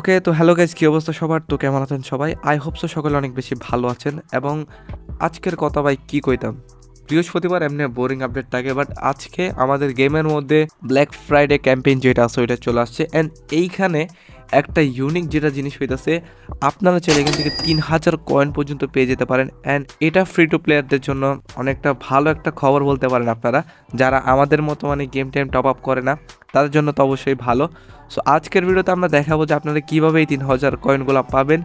ওকে, তো hello guys কী অবস্থা সবার? তো কেমন আছেন সবাই? আই হোপ সো সকলে অনেক বেশি ভালো আছেন এবং আজকের কথা ভাই কী কইতাম? বৃহস্পতিবার এমনি বোরিং আপডেট থাকে বাট আজকে আমাদের গেমের মধ্যে ব্ল্যাক ফ্রাইডে ক্যাম্পেইন যেটা আছে, ওইটা চলে আসছে। অ্যান্ড এইখানে একটা ইউনিক যেটা জিনিস হইতাছে, আপনারা চাইলে এখান থেকে তিন হাজার কয়েন পর্যন্ত পেয়ে যেতে পারেন অ্যান্ড এটা ফ্রি টু প্লেয়ারদের জন্য অনেকটা ভালো একটা খবর বলতে পারেন আপনারা। যারা আমাদের মতো মানে গেম টাইম টপ আপ করে না, তাদের জন্য তো অবশ্যই ভালো। সো আজকের ভিডিওতে আমরা দেখাবো যে আপনারা কীভাবে এই তিন হাজার কয়েনগুলো পাবেন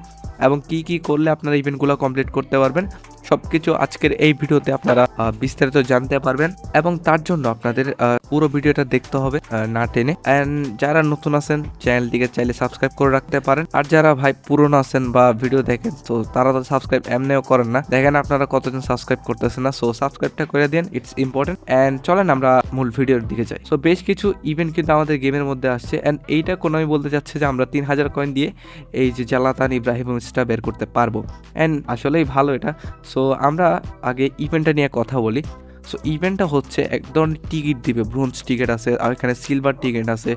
এবং কি কি করলে আপনারা ইভেন্টগুলো কমপ্লিট করতে পারবেন। সব কিছু আজকের এই ভিডিওতে আপনারা বিস্তারিত জানতে পারবেন এবং তার জন্য আপনাদের পুরো ভিডিওটা দেখতে হবে না টেনে। অ্যান্ড যারা নতুন আছেন, চ্যানেলটিকে চাইলে সাবস্ক্রাইব করে রাখতে পারেন। আর যারা ভাই পুরনো আছেন বা ভিডিও দেখেন, তো তারা তো সাবস্ক্রাইব এমনিও করেন না। দেখেন আপনারা কতজন সাবস্ক্রাইব করতেছেন না সো সাবস্ক্রাইবটা করে দিন ইটস ইম্পর্টেন্ট অ্যান্ড চলেন আমরা মূল ভিডিওর দিকে যাই। সো বেশ কিছু ইভেন্ট কিন্তু আমাদের গেমের মধ্যে আসছে। অ্যান্ড এইটা কোনো আমি বলতে চাচ্ছি যে আমরা তিন হাজার কয়েন দিয়ে এই যে জালাতান ইব্রাহিমটা বের করতে পারব। অ্যান্ড আসলেই ভালো এটা। সো আমরা আগে ইভেন্টটা নিয়ে কথা বলি। সো ইভেন্টটা হচ্ছে এক ধরনের টিকিট দিবে। ব্রোঞ্জ টিকিট আছে, আর এখানে সিলভার টিকিট আছে।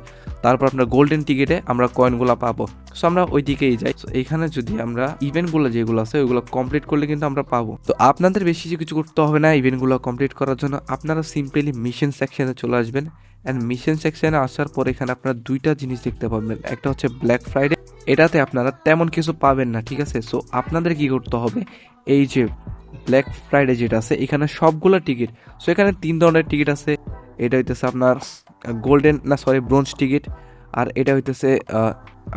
তারপর আপনার গোল্ডেন টিকিটে আমরা কয়েনগুলো পাবো। সো আমরা ওই দিকেই যাই। সো এখানে যদি আমরা ইভেন্টগুলো যেগুলো আছে, ওইগুলো কমপ্লিট করলে কিন্তু আমরা পাবো। তো আপনাদের বেশি কিছু করতে হবে না ইভেন্টগুলো কমপ্লিট করার জন্য। আপনারা সিম্পলি মিশন সেকশনে চলে আসবেন। অ্যান্ড মিশন সেকশনে আসার পর এখানে আপনারা দুইটা জিনিস দেখতে পাবেন একটা হচ্ছে ব্ল্যাক ফ্রাইডে এটাতে আপনারা তেমন কিছু পাবেন না, ঠিক আছে? সো আপনাদের কি করতে হবে? এই যে ব্ল্যাক ফ্রাইডে যেটা আছে, এখানে সবগুলো টিকিট সো এখানে তিন ধরনের টিকিট আছে। এটা হইতেছে আপনার গোল্ডেন না সরি ব্রোঞ্জ টিকিট আর এটা হইতেছে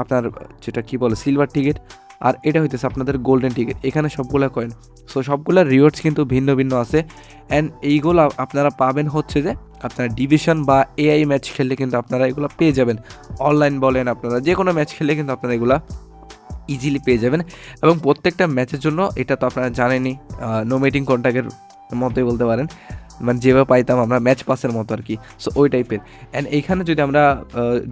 আপনার, যেটা কি বলে সিলভার টিকিট আর এটা হইতেছে আপনাদের গোল্ডেন টিকিট এখানে সবগুলো কয়েন সো সবগুলো রিওয়ার্ডস কিন্তু ভিন্ন ভিন্ন আছে। অ্যান্ড এইগুলো আপনারা পাবেন হচ্ছে যে আপনারা ডিভিশন বা এআই ম্যাচ খেললে কিন্তু আপনারা এগুলো পেয়ে যাবেন। অনলাইন বলেন আপনারা যে কোনো ম্যাচ খেললে কিন্তু আপনারা এগুলো ইজিলি পেয়ে যাবেন। এবং প্রত্যেকটা ম্যাচের জন্য, এটা তো আপনারা জানেনই নো মিটিং কন্ট্যাক্টের মতোই বলতে পারেন। মানে যেভাবে পাইতাম আমরা ম্যাচ পাসের মতো আর কি সো ওই টাইপের অ্যান্ড এইখানে যদি আমরা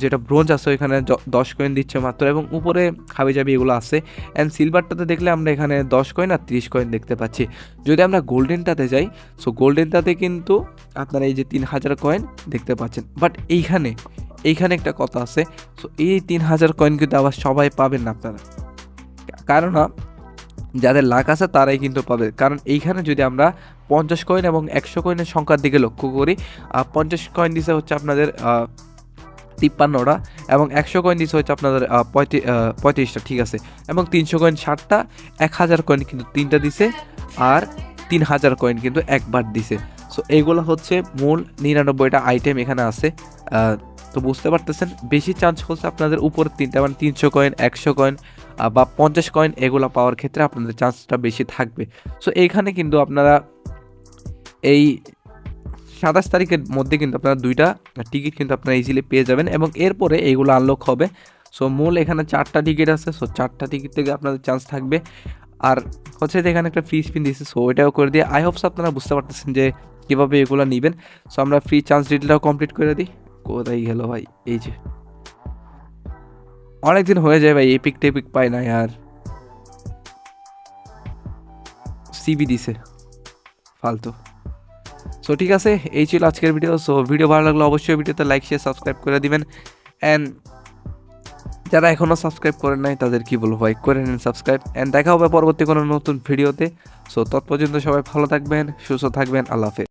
যেটা ব্রোঞ্জ আছে, ওইখানে দশ কয়েন দিচ্ছে মাত্র এবং উপরে হাবি যাবি এগুলো আছে। অ্যান্ড সিলভারটাতে দেখলে আমরা এখানে দশ কয়েন আর তিরিশ কয়েন দেখতে পাচ্ছি। যদি আমরা গোল্ডেনটাতে যাই সো গোল্ডেনটাতে কিন্তু আপনারা এই যে তিন হাজার কয়েন দেখতে পাচ্ছেন। বাট এইখানে এইখানে একটা কথা আছে সো এই তিন হাজার কয়েন কিন্তু আবার সবাই পাবেন না আপনারা। কারণ যাদের লাখ আছে তারাই কিন্তু পাবে। কারণ এইখানে যদি আমরা পঞ্চাশ কয়েন এবং একশো কয়েনের সংখ্যার দিকে লক্ষ্য করি। পঞ্চাশ কয়েন দিছে হচ্ছে আপনাদের তিপ্পান্নটা এবং একশো কয়েন দিছে হচ্ছে আপনাদের পঁয়ত্রিশ পঁয়ত্রিশটা, ঠিক আছে? এবং তিনশো কয়েন ষাটটা, এক হাজার কয়েন কিন্তু তিনটা দিছে আর তিন হাজার কয়েন কিন্তু একবার দিছে। সো এইগুলো হচ্ছে মূল নিরানব্বইটা আইটেম এখানে আছে। তো বুঝতে পারতেছেন, বেশি চান্স হচ্ছে আপনাদের উপরের তিনটা মানে তিনশো কয়েন একশো কয়েন বা পঞ্চাশ কয়েন এগুলো পাওয়ার ক্ষেত্রে আপনাদের চান্সটা বেশি থাকবে। সো এইখানে কিন্তু আপনারা এই সাতাশ তারিখের মধ্যে কিন্তু আপনারা দুইটা টিকিট কিন্তু আপনারা ইজিলি পেয়ে যাবেন এবং এরপরে এইগুলো আনলক হবে। সো মূল এখানে চারটা টিকিট আছে। সো চারটা টিকিট থেকে আপনাদের চান্স থাকবে। আর হচ্ছে যে এখানে একটা ফ্রি স্পিন দিয়েছে। সো ওইটাও করে দিয়ে আই হোপস আপনারা বুঝতে পারতেছেন যে কীভাবে এগুলো নেবেন। সো আমরা ফ্রি চান্স ডিটেলটাও কমপ্লিট করে দিই। কোথায় গেল ভাই? এই যে। অনেকদিন হয়ে যায় ভাই এপিক টেপিক পাই না আর। সিবি দিছে। ফালতু। সো ঠিক আছে, এই ছিল আজকের ভিডিও সো ভিডিও ভালো লাগলে অবশ্যই ভিডিওতে লাইক শেয়ার সাবস্ক্রাইব করে দিবেন। অ্যান্ড যারা এখনও সাবস্ক্রাইব করেন নাই, তাদের কি বলব ভাই? করে নিন সাবস্ক্রাইব অ্যান্ড দেখা হবে পরবর্তী কোনো নতুন ভিডিওতে সো তৎপর্যন্ত সবাই ভালো থাকবেন, সুস্থ থাকবেন। আল্লাহ হাফেজ।